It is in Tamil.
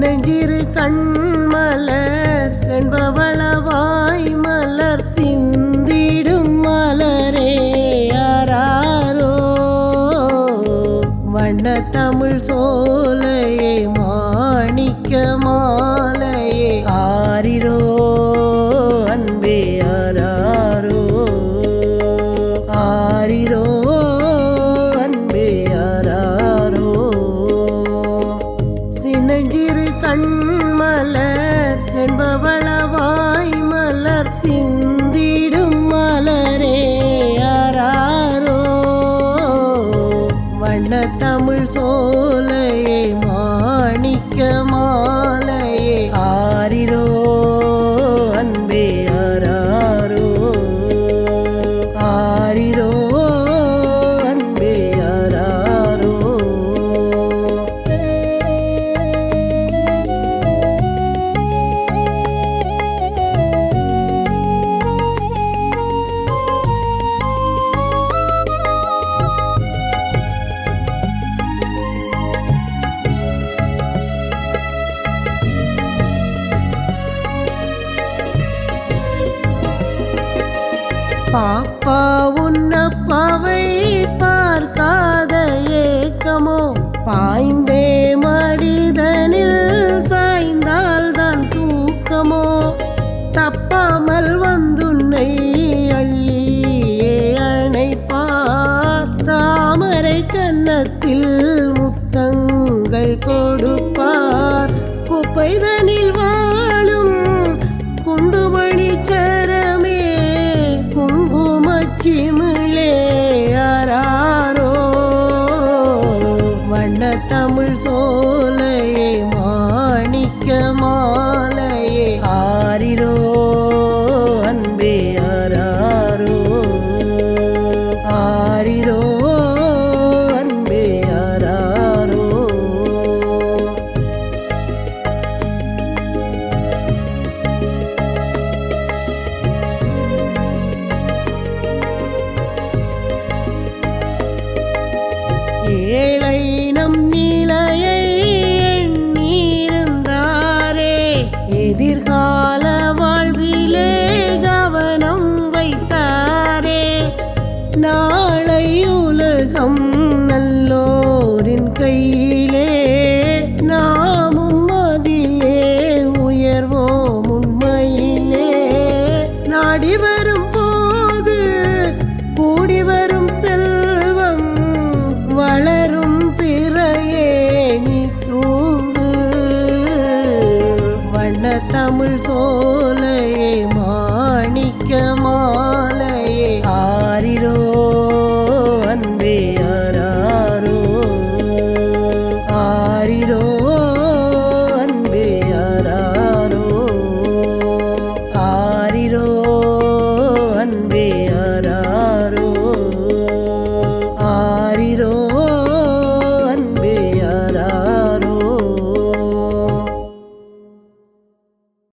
சின்னஞ்சிறு கண்மலர் செண்பவளவாய் மலர் சிந்திடும் மலரே யாரோ வண்ண தமிழ் சோல் சிந்திடும் மலரே யாரோ வண்ண தமிழ் சோலையை மாணிக்கமா பாப்பா உன்னப்பாவை பா தமிழ் சோ அதிலே நாமும் அதிலே உயர்வோம் உண்மையிலே. நாடி